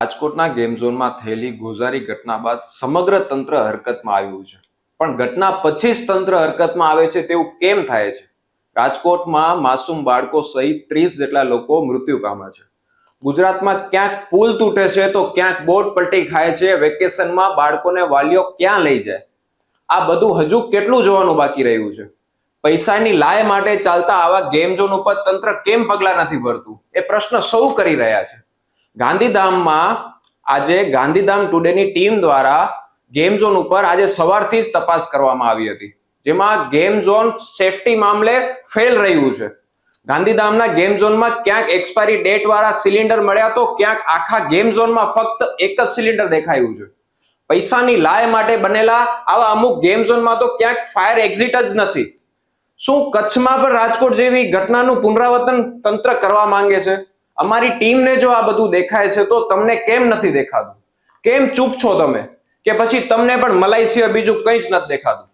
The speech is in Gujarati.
રાજકોટના ગેમ ઝોનમાં થયેલી ગોઝારી ઘટના બાદ સમગ્ર તંત્ર હરકતમાં આવ્યું છે. પણ ઘટના પછી જ તંત્ર હરકતમાં આવે છે તેવું કેમ થાય છે? રાજકોટમાં માસૂમ બાળકો સહિત ત્રીસ જેટલા લોકો મૃત્યુ પામ્યા છે. ગુજરાતમાં ક્યાંક પુલ તૂટે છે તો ક્યાંક બોટ પલટી ખાય છે. વેકેશનમાં બાળકોને વાલીઓ ક્યાં લઈ જાય? આ બધું હજુ કેટલું જોવાનું બાકી રહ્યું છે? પૈસાની લાય માટે ચાલતા આવા ગેમ ઝોન ઉપર તંત્ર કેમ પગલા નથી ભરતું? એ પ્રશ્ન સૌ કરી રહ્યા છે. ગાંધીધામમાં આજે ગાંધીધામ ટુડેની ટીમ દ્વારા ગેમ ઝોન ઉપર આજે સવારથી જ તપાસ કરવામાં આવી હતી. જેમાં ગેમ ઝોન સેફટી મામલે ફેલ રહ્યું છે. ગાંધીધામના ગેમ ઝોનમાં ક્યાંક એક્સપાયરી ડેટ વાળા સિલિન્ડર મળ્યા તો ક્યાંક આખા ગેમ ઝોનમાં ફક્ત એક જ સિલિન્ડર દેખાયું છે. પૈસાની લાય માટે બનેલા આવા અમુક ગેમ ઝોનમાં તો ક્યાંક ફાયર એક્ઝિટ જ નથી. શું કચ્છમાં પણ રાજકોટ જેવી ઘટનાનું પુનરાવર્તન તંત્ર કરવા માંગે છે? અમારી ટીમને જો આ બધું દેખાય છે, તો તમને કેમ નથી દેખાતું? કેમ ચૂપ છો તમે? કે પછી તમને પણ મલાઈ સિવાય બીજું કંઈ જ નથી દેખાતું?